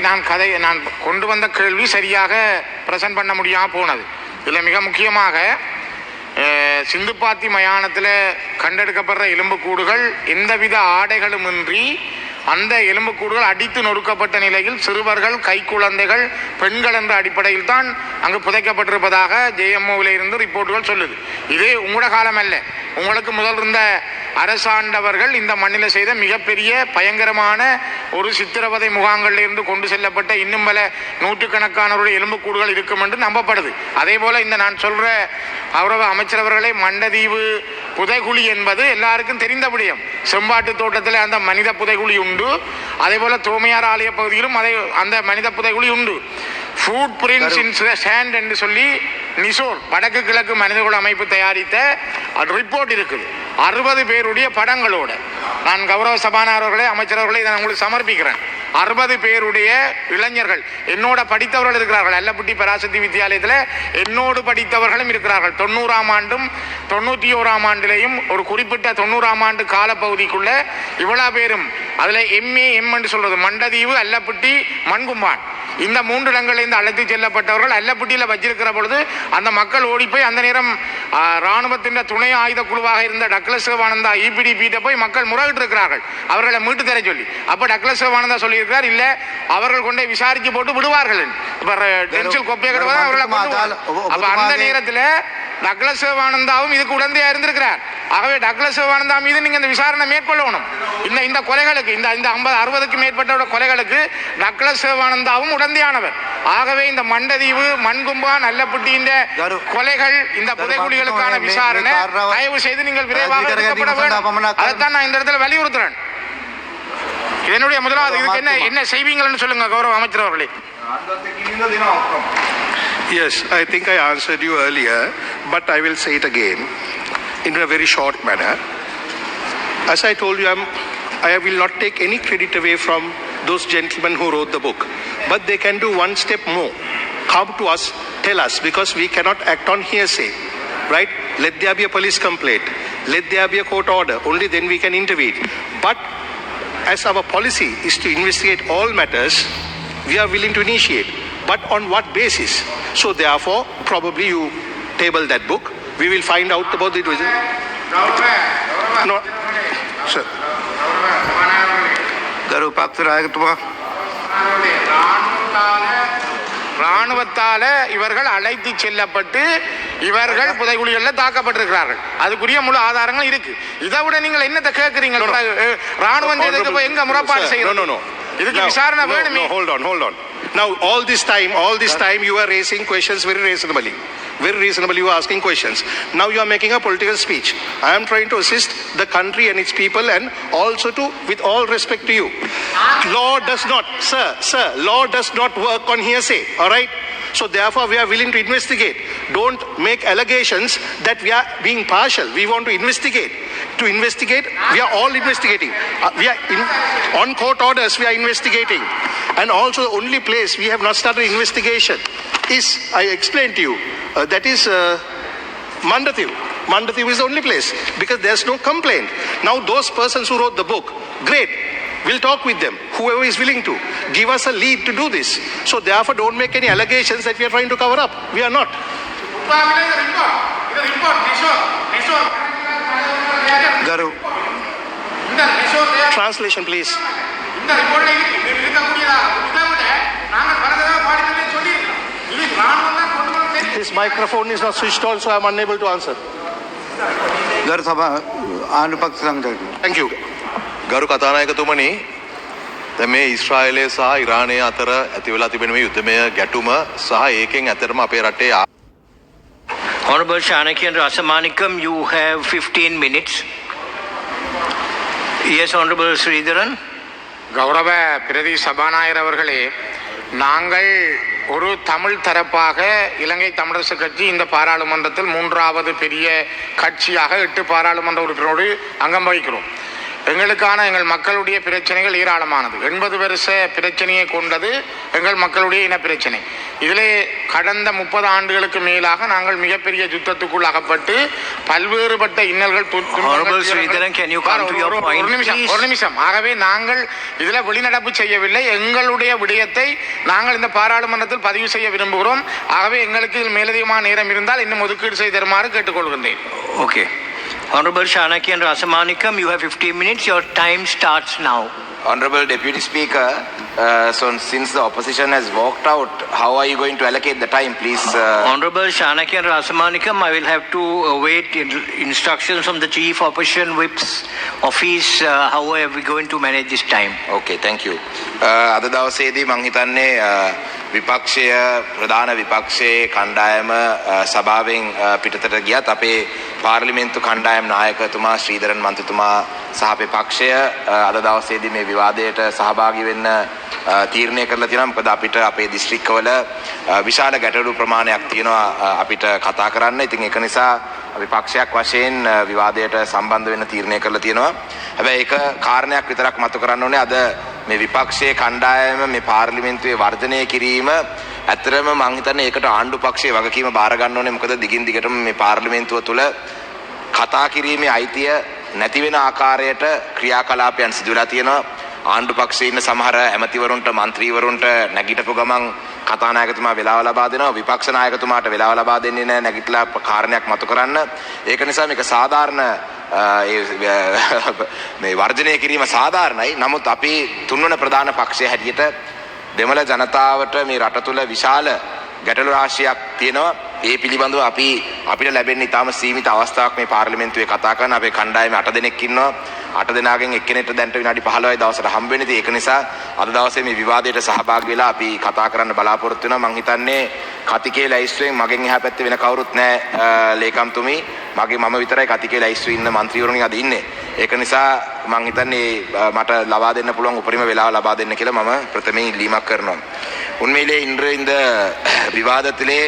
நான் கதை நான் கொண்டு வந்த கேள்வி சரியாக பிரசன்ட் பண்ண முடியாமல் போனது. இதில் மிக முக்கியமாக சிந்துப்பாத்தி மயானத்தில் கண்டெடுக்கப்படுற எலும்புக்கூடுகள் எந்தவித ஆடைகளுமின்றி அந்த எலும்புக்கூடுகள் அடித்து நொறுக்கப்பட்ட நிலையில் சிறுவர்கள் கைக்குழந்தைகள் பெண்கள் என்ற அடிப்படையில் தான் அங்கு புதைக்கப்பட்டிருப்பதாக ஜேஎம்ஓவில் இருந்து ரிப்போர்ட்டுகள் சொல்லுது. இதே உங்களோட காலம் அல்ல. உங்களுக்கு முதல் இருந்த அரசாண்டவர்கள் இந்த மண்ணில் செய்த மிகப்பெரிய பயங்கரமான ஒரு சித்திரவதை முகாங்களில் இருந்து கொண்டு செல்லப்பட்ட இன்னும் பல நூற்றுக்கணக்கானவருடைய எலும்புக்கூடுகள் இருக்கும் என்று நம்பப்படுது. அதே போல் இந்த நான் சொல்கிற கௌரவ அமைச்சரவர்களை மண்டதீவு புதைகுழி என்பது எல்லாருக்கும் தெரிந்த விடயம். செம்பாட்டு தோட்டத்தில் அந்த மனித புதைகுழி உண்டு. அதே போல தோமையார் ஆலய பகுதியிலும் அதே அந்த மனித புதைகுழி உண்டு. ஃபுட் பிரிண்ட்ஸ் இன் சேண்ட் என்று சொல்லி நிசோர் வடக்கு கிழக்கு மனிதகுல அமைப்பு தயாரித்த ரிப்போர்ட் இருக்குது. அறுபது பேருடைய படங்களோட. நான் கௌரவ சபாநாயகர்களே அமைச்சரவர்களே இதை நான் உங்களுக்கு சமர்ப்பிக்கிறேன். அறுபது பேருடைய இளைஞர்கள். என்னோட படித்தவர்கள் இருக்கிறார்கள். அல்லப்பட்டி பராசக்தி வித்தியாலயத்தில் என்னோடு படித்தவர்களும் இருக்கிறார்கள். தொண்ணூறாம் ஆண்டும் தொண்ணூற்றி ஓராம் ஆண்டிலேயும் ஒரு குறிப்பிட்ட தொண்ணூறாம் ஆண்டு காலப்பகுதிக்குள்ளே இவ்வளோ பேரும் அதில் எம்ஏ எம் என்று சொல்கிறது மண்டதீவு அல்லப்பட்டி மண்கும்பான். இந்த மூன்று இடங்களிலிருந்து அழைத்து செல்லப்பட்டவர்கள் அல்லப்பட்டியில் வச்சிருக்கிற பொழுது அந்த மக்கள் ஓடி போய் அந்த நேரம் ஆ, ராணுவத்தின் துணை ஆயுத குழுவாக இருந்த டக்ளஸ் சிவானந்தா இபிடி பீட்ட போய் மக்கள் முறையிட்டு இருக்கிறார்கள். அவர்களை மீட்டு தர சொல்லி. அப்ப டக்ளஸ் சிவானந்தா சொல்லியிருக்கிறார் இல்ல அவர்கள் கொண்டே விசாரிச்சு போட்டு விடுவார்கள். இப்ப டென்சில் கொப்பையை கிடவா அவர்களை அப்ப அந்த நேரத்தில் டக்ளஸ் சிவானந்தாவும் இதுக்கு உடந்தையா இருந்திருக்கிறார். ஆகவே டக்ளஸ் சிவானந்தா மீது நீங்க இந்த விசாரணை மேற்கொள்ளணும். இந்த இந்த கொலைகளுக்கு இந்த இந்த ஐம்பது அறுபதுக்கு மேற்பட்ட கொலைகளுக்கு டக்ளஸ் சிவானந்தாவும் உடந்தையானவர். ஆகவே இந்த மண்டதீவு மண்கும்பா நல்லப்பட்டி இந்த கொலைகள் இந்த புதைக்குழிகளுக்கான விசாரணை தயவு செய்து நீங்கள் விரைவாக எடுக்கப்பட வேண்டும். அதைத்தான் நான் இந்த இடத்துல வலியுறுத்துறேன். இதனுடைய முதலாவது இதுக்கு என்ன என்ன செய்வீங்கள்னு சொல்லுங்க கௌரவ அமைச்சர் அவர்களே. Yes, I think I answered you earlier, but I will say it again in a very short manner. As I told you, I'm, I will not take any credit away from those gentlemen who wrote the book, but they can do one step more. Come to us, tell us, because we cannot act on hearsay, right? Let there be a police complaint, let there be a court order, only then we can intervene. But as our policy is to investigate all matters, we are willing to initiate. But on what basis? So therefore, probably you table that book. We will find out about the reason. No. Sir. கரு பக்தராகட்டுமா ராணுவத்தால இவர்கள் அழைத்து செல்லப்பட்டு இவர்கள் புதைகுழிகளில் தாக்கப்பட்டிருக்கிறார்கள். அதுக்குரிய முழு ஆதாரங்கள் இருக்கு. இதை விட நீங்கள் என்னத்தை கேட்குறீங்க? ராணுவம் செய்ததுக்கு எங்க முறைப்பாடு செய்யணும் ಇದಕ್ಕೆ hold on, hold on. Now all this time, all this time, you are raising questions very questions very reasonable. You are asking questions. Now you are making a political speech. I am trying to assist the country and its people, and also to, with all respect to you, law does not, sir, sir, law does not work on hearsay. All right. So therefore, we are willing to investigate. Don't make allegations that we are being partial. We want to investigate. To investigate, we are all investigating. Uh, we are in, on court orders. We are investigating, and also the only place we have not started investigation is I explained to you. Uh, that is uh, Mandativ. Is the only place because there's no complaint. Now those persons who wrote the book, great. We'll talk with them, whoever is willing to. Give us a lead to do this. So, therefore, don't make any allegations that we are trying to cover up. We are not. Garu. Translation, please. This microphone is not switched on, so I am unable to answer. Sabha, uh, Anupak Thank you. ගරු කතානායකතුමනි දැන් මේ ඊශ්‍රායලය සහ ඉරානය අතර ඇති වෙලා තිබෙන මේ යුද්ධමය ගැටුම සහ ඒකෙන් ඇතරම අපේ රටේ ආ- Honorable Shanakian Rasamanikam, you have 15 minutes. Yes, Honorable Sridharan. கௌரவ பிரதி சபாநாயகர் அவர்களே நாங்கள் ஒரு தமிழ் தரப்பாக இலங்கை தமிழரசு கட்சி இந்த பாராளுமன்றத்தில் மூன்றாவது பெரிய கட்சியாக எட்டு பாராளுமன்ற உறுப்பினரோடு அங்கம் வகிக்கிறோம் எங்களுக்கான எங்கள் மக்களுடைய பிரச்சனைகள் ஏராளமானது. எண்பது வருஷ பிரச்சனையை கொண்டது எங்கள் மக்களுடைய இன பிரச்சனை. இதிலே கடந்த முப்பது ஆண்டுகளுக்கு மேலாக நாங்கள் மிகப்பெரிய யுத்தத்துக்குள் அகப்பட்டு பல்வேறுபட்ட இன்னல்கள் ஒரு- நிமிஷம்? ஒரு நிமிஷம். ஆகவே நாங்கள் இதில் வெளிநடப்பு செய்யவில்லை. எங்களுடைய விடயத்தை நாங்கள் இந்த பாராளுமன்றத்தில் பதிவு செய்ய விரும்புகிறோம். ஆகவே எங்களுக்கு இதில் மேலதிகமான நேரம் இருந்தால் இன்னும் ஒதுக்கீடு செய்து தருமாறு கேட்டுக்கொள்கின்றேன். Okay. Honorable Shanaki and Rasamanikam, you have 15 minutes. Your time starts now. Honorable Deputy Speaker, uh, so since the opposition has walked out, how are you going to allocate the time, please? Uh, Honorable Shanaki and Rasamanikam, I will have to await in- instructions from the Chief Opposition Whip's office. Uh, how are we going to manage this time? okay, thank you. Uh, අද දවසේදී මං හිතන්නේ uh, විපක්ෂය ප්‍රධාන විපක්ෂයේ කණ්ඩායම uh, සභාවෙන් uh, පිටතට ගියත් අපේ පාර්ලිමේන්තු කණ්ඩායම් නායකතුමා ශ්‍රීධරන් මන්ත්‍රතුමා සහ අපේ පක්ෂය uh, අද දවසේදී මේ විවාදයට සහභාගී වෙන්න uh, තීරණය කරලා තියෙනවා මොකද අපිට අපේ දිස්ත්‍රික්කවල uh, විශාල ගැටලු ප්‍රමාණයක් තියෙනවා uh, අපිට කතා කරන්න. ඉතින් ඒක නිසා අපි පක්ෂයක් වශයෙන් uh, විවාදයට සම්බන්ධ වෙන්න තීරණය කරලා තියෙනවා. හැබැයි ඒක කාරණයක් විතරක් මතු කරන්න ඕනේ අද මේ විපක්ෂයේ කණ්ඩායම මේ පාර්ලිමේන්තුවේ වර්ධනය කිරීම ඇත්තරම මං හිතන්නේ ඒකට ආණ්ඩු පක්ෂයේ වගකීම බාර ගන්න ඕනේ මොකද දිගින් දිගටම මේ පාර්ලිමේන්තුව තුළ කතා කිරීමේ අයිතිය නැති වෙන ආකාරයට ක්‍රියාකලාපයන් සිදු වෙලා තියෙනවා ආණ්ඩු පක්ෂයේ ඉන්න සමහර ඇමතිවරුන්ට മന്ത്രിවරුන්ට නැගිටපු ගමන් කතානායකතුමා වෙලාව ලබා දෙනවා විපක්ෂ නායකතුමාට වෙලාව ලබා දෙන්නේ නැහැ නැගිටලා කාරණයක් මතු කරන්න. ඒක නිසා මේක සාධාරණ මේ වර්ජනය කිරීම සාධාරණයි. නමුත් අපි තුන්වන ප්‍රධාන පක්ෂය හැටියට දෙමළ ජනතාවට මේ රට තුළ විශාල ගැටලු රාශියක් තියෙනවා. ඒ පිළිබඳව අපි අපිට ලැබෙන ඉතාම සීමිත අවස්ථාවක් මේ පාර්ලිමේන්තුවේ කතා කරන අපේ කණ්ඩායමේ 8 දෙනෙක් ඉන්නවා. අට දෙනාගෙන් එක්කෙනෙක්ට දැන්ට විනාඩි 15යි දවසට හම්බ වෙන්නේ. ඒක නිසා අද දවසේ මේ විවාදයට සහභාගී වෙලා අපි කතා කරන්න බලාපොරොත්තු වෙනවා. මං හිතන්නේ කතිකේ ලැයිස්තුවෙන් මගෙන් එහා පැත්තේ වෙන කවුරුත් නැහැ ලේකම්තුමී. මගේ මම විතරයි කතිකේ ලැයිස්තුවේ ඉන්න മന്ത്രിවරුනි අද ඉන්නේ. ඒක නිසා මං හිතන්නේ මට ලබා දෙන්න පුළුවන් උපරිම වෙලාව ලබා දෙන්න කියලා මම ප්‍රථමයෙන් ඉල්ලීමක් කරනවා. උන්මේලේ ඉන්ද්‍ර ඉඳ විවාදத்திலே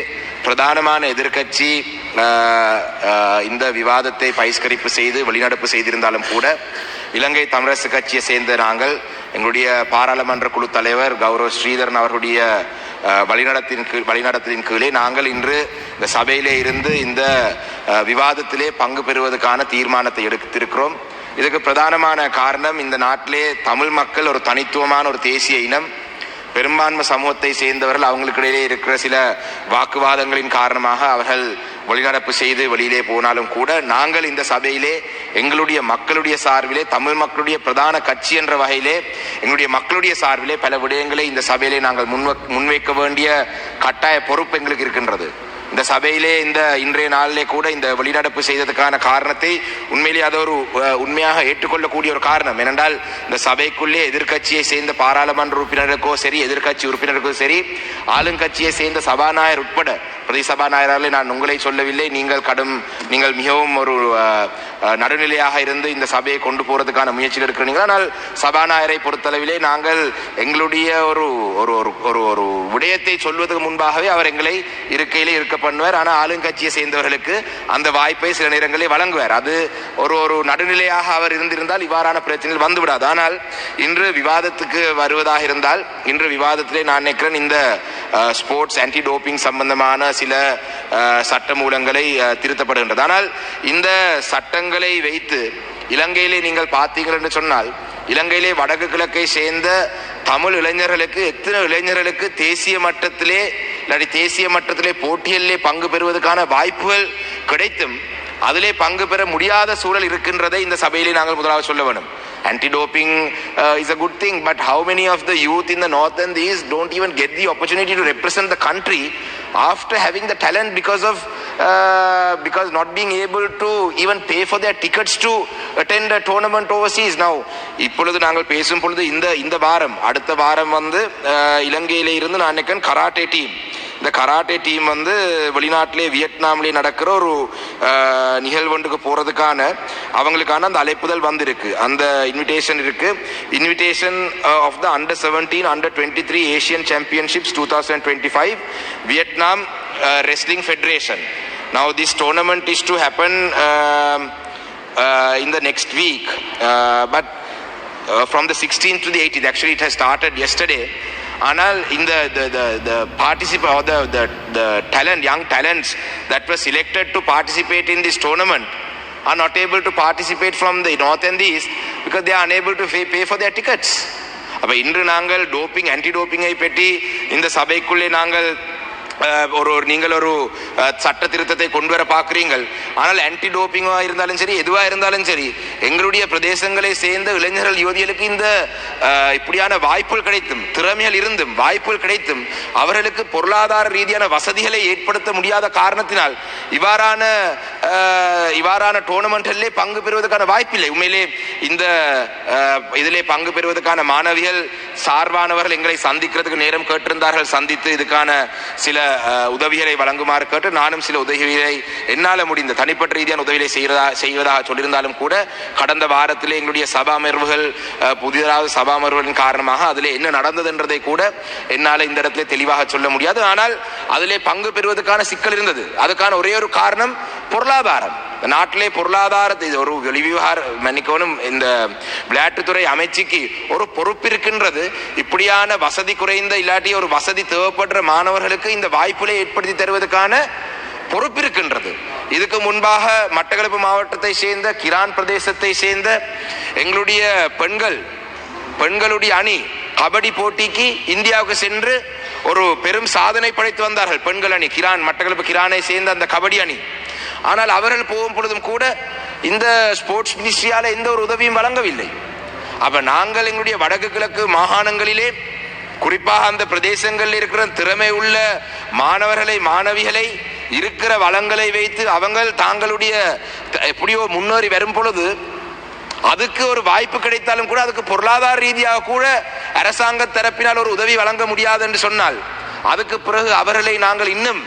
ප්‍රධානமான எதிர்க்கட்சி இந்த விவாதத்தை பகிஷ்கரிப்பு செய்து வெளிநடப்பு செய்திருந்தாலும் கூட இலங்கை தமிழரசு கட்சியை சேர்ந்த நாங்கள் எங்களுடைய பாராளுமன்ற குழு தலைவர் கௌரவ ஸ்ரீதரன் அவர்களுடைய வழிநடத்தின் கீழ் வழிநடத்தலின் கீழே நாங்கள் இன்று இந்த சபையிலே இருந்து இந்த விவாதத்திலே பங்கு பெறுவதற்கான தீர்மானத்தை எடுத்திருக்கிறோம். இதுக்கு பிரதானமான காரணம் இந்த நாட்டிலே தமிழ் மக்கள் ஒரு தனித்துவமான ஒரு தேசிய இனம். பெரும்பான்மை சமூகத்தை சேர்ந்தவர்கள் அவங்களுக்கு இடையிலே இருக்கிற சில வாக்குவாதங்களின் காரணமாக அவர்கள் வழிநடப்பு செய்து வெளியிலே போனாலும் கூட நாங்கள் இந்த சபையிலே எங்களுடைய மக்களுடைய சார்பிலே தமிழ் மக்களுடைய பிரதான கட்சி என்ற வகையிலே எங்களுடைய மக்களுடைய சார்பிலே பல விடயங்களை இந்த சபையிலே நாங்கள் முன்வைக்க வேண்டிய கட்டாய பொறுப்பு எங்களுக்கு இருக்கின்றது. இந்த சபையிலே இந்த இன்றைய நாளிலே கூட இந்த வெளிநடப்பு செய்ததுக்கான காரணத்தை உண்மையிலே அது ஒரு உண்மையாக ஏற்றுக்கொள்ளக்கூடிய ஒரு காரணம். ஏனென்றால் இந்த சபைக்குள்ளே எதிர்க்கட்சியை சேர்ந்த பாராளுமன்ற உறுப்பினருக்கோ சரி எதிர்க்கட்சி உறுப்பினருக்கோ சரி ஆளுங்கட்சியை சேர்ந்த சபாநாயகர் உட்பட பிரதி சபாநாயகராலே நான் உங்களை சொல்லவில்லை நீங்கள் கடும் நீங்கள் மிகவும் ஒரு நடுநிலையாக இருந்து இந்த சபையை கொண்டு போகிறதுக்கான முயற்சிகள் இருக்கிறீங்க ஆனால் சபாநாயகரை பொறுத்தளவிலே நாங்கள் எங்களுடைய ஒரு ஒரு ஒரு ஒரு ஒரு விடயத்தை சொல்வதற்கு முன்பாகவே அவர் எங்களை இருக்கையிலே இருக்க பண்ணுவார். ஆனால் ஆளுங்கட்சியை சேர்ந்தவர்களுக்கு அந்த வாய்ப்பை சில நேரங்களில் வழங்குவார். அது ஒரு ஒரு நடுநிலையாக அவர் இருந்திருந்தால் இவ்வாறான பிரச்சனைகள் வந்துவிடாது. ஆனால் இன்று விவாதத்துக்கு வருவதாக இருந்தால் இன்று விவாதத்திலே நான் நினைக்கிறேன் இந்த ஸ்போர்ட்ஸ் ஆன்டி டோப்பிங் சம்பந்தமான சில சட்ட மூலங்களை திருத்தப்படுகின்றது. ஆனால் இந்த சட்டங்களை வைத்து இலங்கையிலே நீங்கள் பார்த்தீர்கள் என்று சொன்னால் இலங்கையிலே வடக்கு கிழக்கை சேர்ந்த தமிழ் இளைஞர்களுக்கு எத்தனை இளைஞர்களுக்கு தேசிய மட்டத்திலே இல்லாட்டி தேசிய மட்டத்திலே போட்டியிலே பங்கு பெறுவதற்கான வாய்ப்புகள் கிடைத்தும் அதிலே பங்கு பெற முடியாத சூழல் இருக்கின்றதை இந்த சபையிலே நாங்கள் முதலாக சொல்ல வேண்டும் anti doping is a good thing but how many of the youth in the north and east don't even get the opportunity to represent the country after having the talent because of because not being able to even pay for their tickets to attend a tournament overseas now இப்பொழுது நாங்கள் பேசும் பொழுது இந்த இந்த வாரம் அடுத்த வாரம் வந்து இலங்கையிலே இருந்து நான் நினைக்கிறேன் கராட்டே டீம் இந்த கராட்டே டீம் வந்து வெளிநாட்டிலே வியட்நாம்லேயே நடக்கிற ஒரு நிகழ்வொன்றுக்கு போகிறதுக்கான அவங்களுக்கான அந்த அழைப்புதல் வந்திருக்கு. அந்த இன்விடேஷன் இருக்குது invitation of the under seventeen under twenty three Asian championships two thousand twenty five Vietnam wrestling federation now this tournament is to happen in the next week but from the sixteen to the eighteen actually it has started yesterday ஆனால் இந்த the the the participant or the the the talent young talents that were selected to participate in this tournament are not able to participate from the north and the east because they are unable to pay, pay for their tickets. அப்ப இன்று நாங்கள் doping anti டோப்பிங்கை பற்றி இந்த சபைக்குள்ளே நாங்கள் ஒரு ஒரு நீங்கள் ஒரு சட்ட திருத்தத்தை கொண்டு வர பார்க்குறீங்கள். ஆனால் ஆன்டி டோப்பிங்காக இருந்தாலும் சரி எதுவாக இருந்தாலும் சரி எங்களுடைய பிரதேசங்களை சேர்ந்த இளைஞர்கள் யுவதிகளுக்கு இந்த இப்படியான வாய்ப்புகள் கிடைத்தும் திறமைகள் இருந்தும் வாய்ப்புகள் கிடைத்தும் அவர்களுக்கு பொருளாதார ரீதியான வசதிகளை ஏற்படுத்த முடியாத காரணத்தினால் இவ்வாறான இவ்வாறான டோர்னமெண்ட்களிலே பங்கு பெறுவதற்கான வாய்ப்பில்லை. உண்மையிலே இந்த இதிலே பங்கு பெறுவதற்கான மாணவிகள் சார்பானவர்கள் எங்களை சந்திக்கிறதுக்கு நேரம் கேட்டிருந்தார்கள். சந்தித்து இதுக்கான சில உதவிகளை வழங்குமாறு கேட்டு நானும் சில உதவிகளை என்னால் முடிந்த தனிப்பட்ட ரீதியான உதவிகளை செய்கிறதா செய்வதாக சொல்லியிருந்தாலும் கூட கடந்த வாரத்திலே எங்களுடைய சபா அமர்வுகள் புதிதாக சபா அமர்வுகளின் காரணமாக அதில் என்ன நடந்ததுன்றதை கூட என்னால் இந்த இடத்துல தெளிவாக சொல்ல முடியாது. ஆனால் அதிலே பங்கு பெறுவதற்கான சிக்கல் இருந்தது. அதுக்கான ஒரே ஒரு காரணம் பொருளாதாரம். நாட்டிலே பொருளாதாரத்தை இது ஒரு வெளிவிவகார மன்னிக்கவனும் இந்த விளையாட்டுத்துறை அமைச்சுக்கு ஒரு பொறுப்பு இருக்கின்றது. இப்படியான வசதி குறைந்த இல்லாட்டி ஒரு வசதி தேவைப்படுற மாணவர்களுக்கு இந்த வாய்ப்புகளை ஏற்படுத்தி தருவதற்கான பொறுப்பு இருக்கின்றது. இதுக்கு முன்பாக மட்டக்களப்பு மாவட்டத்தை சேர்ந்த கிரான் பிரதேசத்தை சேர்ந்த எங்களுடைய பெண்கள் பெண்களுடைய அணி கபடி போட்டிக்கு இந்தியாவுக்கு சென்று ஒரு பெரும் சாதனை படைத்து வந்தார்கள். பெண்கள் அணி கிரான் மட்டக்களப்பு கிரானை சேர்ந்த அந்த கபடி அணி. ஆனால் அவர்கள் போகும் பொழுதும் கூட இந்த ஸ்போர்ட்ஸ் மினிஸ்ட்ரியால் எந்த ஒரு உதவியும் வழங்கவில்லை. அப்போ நாங்கள் எங்களுடைய வடக்கு கிழக்கு மாகாணங்களிலே குறிப்பாக அந்த பிரதேசங்களில் இருக்கிற திறமை உள்ள மாணவர்களை மாணவிகளை இருக்கிற வளங்களை வைத்து அவங்கள் தாங்களுடைய த- எப்படியோ முன்னேறி வரும் பொழுது அதுக்கு ஒரு வாய்ப்பு கிடைத்தாலும் கூட அதுக்கு பொருளாதார ரீதியாக கூட அரசாங்க தரப்பினால் ஒரு உதவி வழங்க முடியாது என்று சொன்னால் அதுக்கு பிறகு அவர்களை நாங்கள் இன்னும்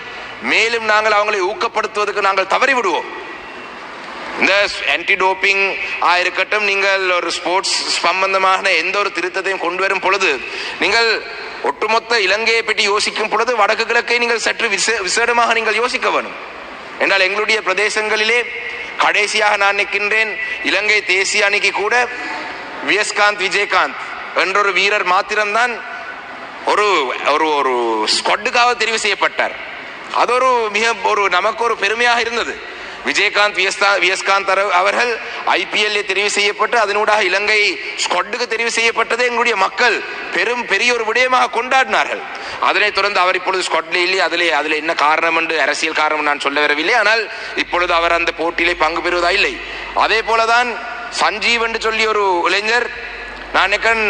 மேலும் நாங்கள் அவங்களை ஊக்கப்படுத்துவதற்கு நாங்கள் தவறி விடுவோம் இந்த ஆன்டி டோப்பிங் இருக்கட்டும் நீங்கள் ஒரு ஸ்போர்ட்ஸ் சம்பந்தமான எந்த ஒரு திருத்தத்தையும் கொண்டு வரும் பொழுது நீங்கள் ஒட்டுமொத்த இலங்கையை பற்றி யோசிக்கும் பொழுது வடக்கு கிழக்கை நீங்கள் சற்று விசே விசேடமாக நீங்கள் யோசிக்க வேணும். என்றால் எங்களுடைய பிரதேசங்களிலே கடைசியாக நான் நிற்கின்றேன் இலங்கை தேசிய அணிக்கு கூட வியஸ்காந்த் விஜயகாந்த் என்றொரு வீரர் மாத்திரம்தான் ஒரு ஒரு ஒரு ஸ்குவாடுக்காக தெரிவு செய்யப்பட்டார். அது ஒரு மிக ஒரு நமக்கு ஒரு பெருமையாக இருந்தது. விஜயகாந்த் வியஸ்தா வியஸ்காந்த் அவர்கள் ஐபிஎல்ல தெரிவு செய்யப்பட்டு அதனூடாக இலங்கை ஸ்கொட்டுக்கு தெரிவு செய்யப்பட்டதை எங்களுடைய மக்கள் பெரும் பெரிய ஒரு விடயமாக கொண்டாடினார்கள். அதனைத் தொடர்ந்து அவர் இப்பொழுது ஸ்கொட்ல இல்லை அதிலே அதில் என்ன காரணம் என்று அரசியல் காரணம் நான் சொல்ல வரவில்லை. ஆனால் இப்பொழுது அவர் அந்த போட்டியிலே பங்கு பெறுவதா இல்லை. அதே போலதான் சஞ்சீவ் என்று சொல்லி ஒரு இளைஞர் நான் நினைக்கிறேன்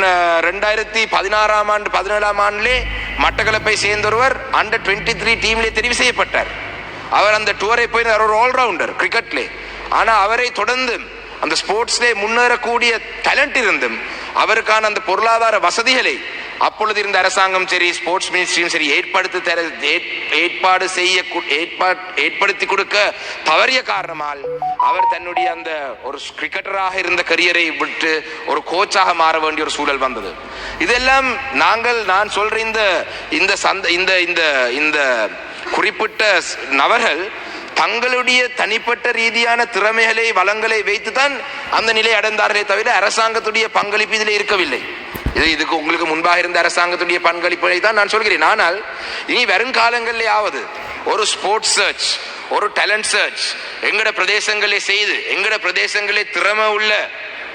ரெண்டாயிரத்தி பதினாறாம் ஆண்டு பதினேழாம் ஆண்டிலே மட்டக்களப்பை சேர்ந்தொருவர் அண்டர் டுவெண்ட்டி த்ரீ டீம்லே தெரிவு செய்யப்பட்டார். அவர் அந்த டூரை போய் ஒரு ஆல்ரவுண்டர் கிரிக்கெட்லே ஆனால் அவரை தொடர்ந்து அந்த ஸ்போர்ட்ஸ்லே முன்னேறக்கூடிய டேலண்ட் இருந்தும் அவருக்கான அந்த பொருளாதார வசதிகளை அப்பொழுது இருந்த அரசாங்கம் சரி ஸ்போர்ட்ஸ் மினிஸ்ட்ரியும் சரி ஏற்படுத்தி தர ஏற்- ஏற்பாடு செய்ய ஏற்படுத்தி கொடுக்க தவறிய காரணமால் அவர் தன்னுடைய அந்த ஒரு கிரிக்கெட்டராக இருந்த கரியரை விட்டு ஒரு கோச்சாக மாற வேண்டிய ஒரு சூழல் வந்தது. இதெல்லாம் நாங்கள் நான் சொல்ற இந்த இந்த சந்த இந்த இந்த இந்த குறிப்பிட்ட நபர்கள் தங்களுடைய தனிப்பட்ட ரீதியான திறமைகளை வளங்களை வைத்துதான் அந்த நிலை அடைந்தார்களே தவிர அரசாங்கத்துடைய பங்களிப்பு இதில் இருக்கவில்லை. இது இதுக்கு உங்களுக்கு முன்பாக இருந்த அரசாங்கத்துடைய பங்களிப்பை தான் நான் சொல்கிறேன். ஆனால் இனி வருங்காலங்களிலேயாவது ஒரு ஸ்போர்ட்ஸ் சர்ச் ஒரு டேலண்ட் சர்ச் எங்கட பிரதேசங்களே செய்து எங்கட பிரதேசங்களே திறமை உள்ள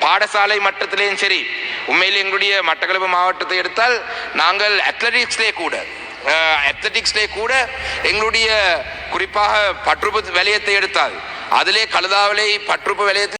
பாடசாலை மட்டத்திலேயும் சரி உண்மையில் எங்களுடைய மட்டக்களப்பு மாவட்டத்தை எடுத்தால் நாங்கள் அத்லட்டிக்ஸ்லேயே கூட அத்லட்டிக்ஸ்லே கூட எங்களுடைய குறிப்பாக பற்றுப்பு வலயத்தை எடுத்தால் அதிலே கழுதாவிலே பற்றுப்பு வலயத்தில்